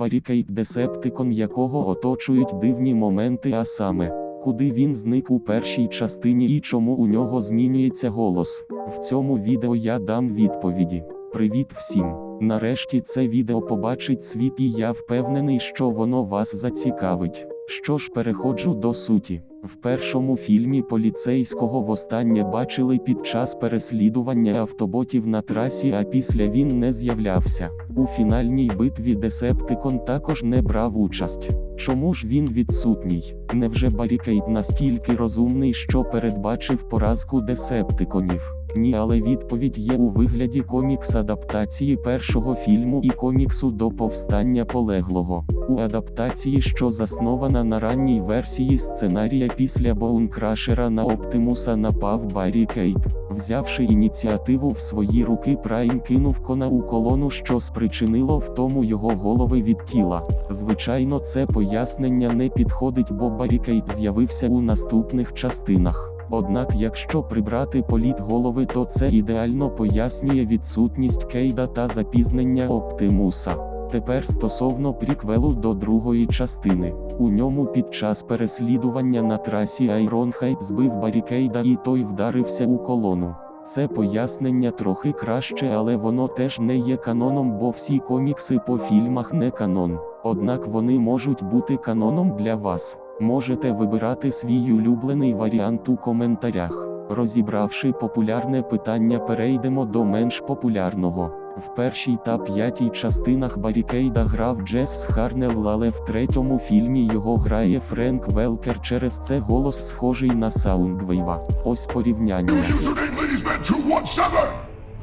Барікейд Десептикон, якого оточують дивні моменти, а саме, куди він зник у першій частині і чому у нього змінюється голос. В цьому відео я дам відповіді. Привіт всім! Нарешті це відео побачить світ, і я впевнений, що воно вас зацікавить. Що ж, переходжу до суті. В першому фільмі поліцейського востаннє бачили під час переслідування автоботів на трасі, а після він не з'являвся. У фінальній битві Десептикон також не брав участь. Чому ж він відсутній? Невже Барікейд настільки розумний, що передбачив поразку Десептиконів? Ні, але відповідь є у вигляді комікс-адаптації першого фільму і коміксу до повстання полеглого. У адаптації, що заснована на ранній версії сценарія після Боункрашера на Оптимуса напав Баррі Кейт. Взявши ініціативу в свої руки, Прайм кинув кона у колону, що спричинило втому його голови від тіла. Звичайно, це пояснення не підходить, бо Баррікейд з'явився у наступних частинах. Однак, якщо прибрати політ голови, то це ідеально пояснює відсутність Кейда та запізнення Оптимуса. Тепер стосовно приквелу до другої частини. У ньому під час переслідування на трасі Айронхайт збив Барікейда і той вдарився у колону. Це пояснення трохи краще, але воно теж не є каноном, бо всі комікси по фільмах не канон. Однак вони можуть бути каноном для вас. Можете вибирати свій улюблений варіант у коментарях. Розібравши популярне питання, перейдемо до менш популярного. В першій та п'ятій частинах Барікейда грав Джес Харнелл, але в третьому фільмі його грає Френк Велкер. Через це голос схожий на Саундвейва. Ось порівняння. Username ladies man 217!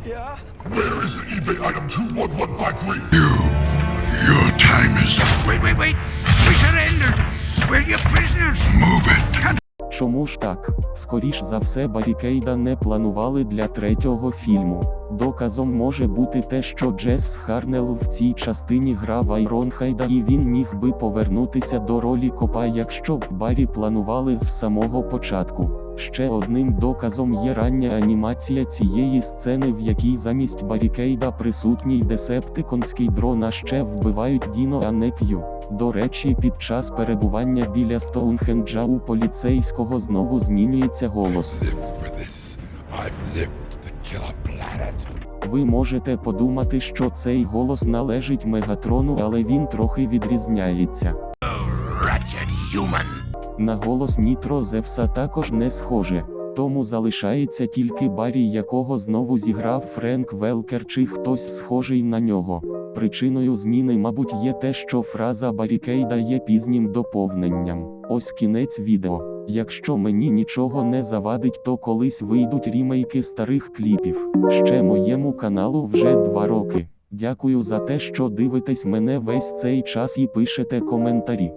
Yeah? Where is the eBay item 21153? Your time is up. Wait, wait, wait! We surrendered! We're your prisoners! Чому ж так? Скоріш за все, Барікейда не планували для третього фільму. Доказом може бути те, що Джес Харнелл в цій частині грав Айронхайда і він міг би повернутися до ролі копа, якщо б Барі планували з самого початку. Ще одним доказом є рання анімація цієї сцени, в якій замість Барікейда присутній десептиконський дрон, а ще вбивають Діно, а не К'ю. До речі, під час перебування біля Стоунхенджа у поліцейського знову змінюється голос. Ви можете подумати, що цей голос належить Мегатрону, але він трохи відрізняється. На голос Нітро Зевса також не схоже. Тому залишається тільки Барі, якого знову зіграв Френк Велкер чи хтось схожий на нього. Причиною зміни, мабуть, є те, що фраза Барікейда є пізнім доповненням. Ось кінець відео. Якщо мені нічого не завадить, то колись вийдуть рімейки старих кліпів. Ще моєму каналу вже два роки. Дякую за те, що дивитесь мене весь цей час і пишете коментарі.